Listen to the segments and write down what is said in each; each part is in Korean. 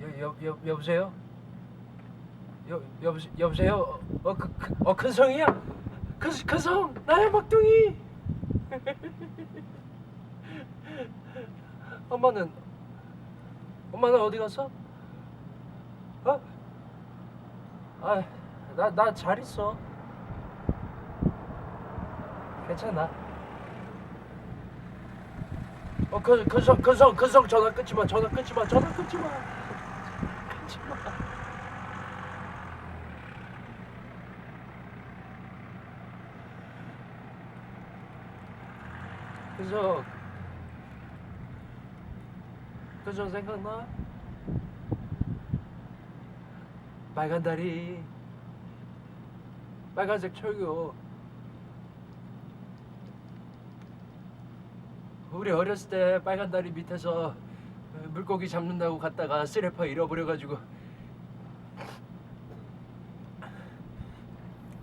여, 여, 여, 여보세요? 여, 여보, 여보세요? 어, 그, 그, 어, 큰성이야? 큰, 큰성, 나야 막둥이. 엄마는, 엄마는 어디 갔어? 어? 아, 나, 나 잘 있어. 괜찮아. 어, 그, 큰성, 큰성, 큰성 전화 끊지 마, 전화 끊지 마, 전화 끊지 마. 큰성, 큰성 생각나? 빨간 다리, 빨간색 철교. 우리 어렸을 때 빨간 다리 밑에서 물고기 잡는다고 갔다가 쓰레퍼 잃어버려가지고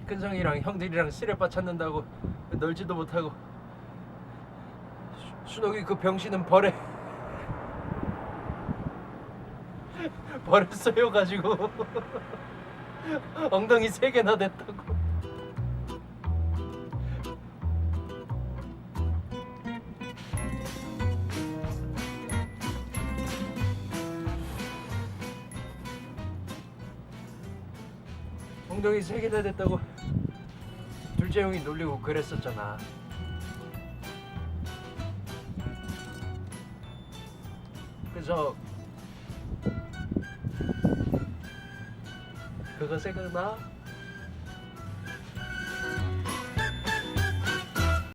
큰성이랑 형들이랑 쓰레빠 찾는다고 놀지도 못하고 수- 순옥이 그 병신은 벌에 벌에 쏘여가지고 엉덩이 세 개나 됐다고 엉덩이 세 개나 됐다고 둘째 형이 놀리고 그랬었잖아. 그래서 그거 생각나?